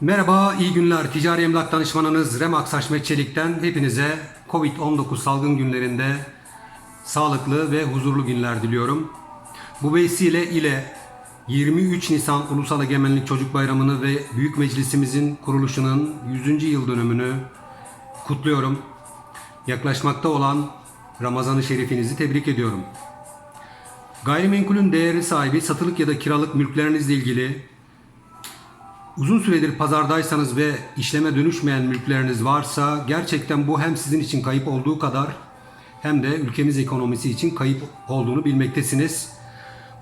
Merhaba, iyi günler. Ticari emlak danışmanınız Remax Haşmet Çelik'ten hepinize Covid-19 salgın günlerinde sağlıklı ve huzurlu günler diliyorum. Bu vesile ile 23 Nisan Ulusal Egemenlik Çocuk Bayramı'nı ve Büyük Meclisimizin kuruluşunun 100. yıl dönümünü kutluyorum. Yaklaşmakta olan Ramazan-ı Şerifinizi tebrik ediyorum. Gayrimenkulün değeri sahibi satılık ya da kiralık mülklerinizle ilgili Uzun süredir pazardaysanız ve işleme dönüşmeyen mülkleriniz varsa gerçekten bu hem sizin için kayıp olduğu kadar hem de ülkemiz ekonomisi için kayıp olduğunu bilmektesiniz.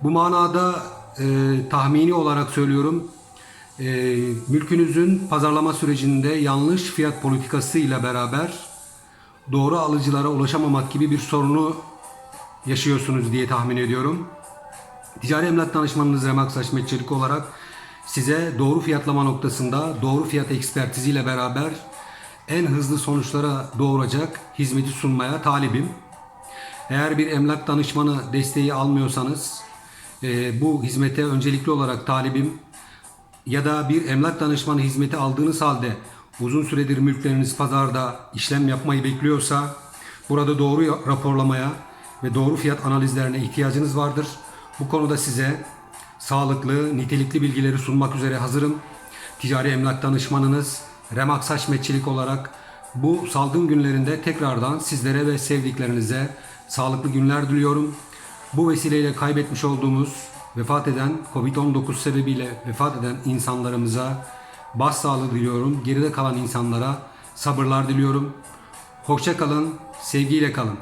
Bu manada e, tahmini olarak söylüyorum e, mülkünüzün pazarlama sürecinde yanlış fiyat politikası ile beraber doğru alıcılara ulaşamamak gibi bir sorunu yaşıyorsunuz diye tahmin ediyorum. Ticari emlak danışmanınız Remax Haşmet Çelik olarak size doğru fiyatlama noktasında doğru fiyat ekspertiziyle beraber en hızlı sonuçlara doğuracak hizmeti sunmaya talibim. Eğer bir emlak danışmanı desteği almıyorsanız e, bu hizmete öncelikli olarak talibim ya da bir emlak danışmanı hizmeti aldığınız halde uzun süredir mülkleriniz pazarda işlem yapmayı bekliyorsa burada doğru raporlamaya ve doğru fiyat analizlerine ihtiyacınız vardır. Bu konuda size sağlıklı, nitelikli bilgileri sunmak üzere hazırım. Ticari emlak danışmanınız Remax Haşmetçilik olarak bu salgın günlerinde tekrardan sizlere ve sevdiklerinize sağlıklı günler diliyorum. Bu vesileyle kaybetmiş olduğumuz, vefat eden, Covid-19 sebebiyle vefat eden insanlarımıza başsağlığı diliyorum. Geride kalan insanlara sabırlar diliyorum. Hoşça kalın, sevgiyle kalın.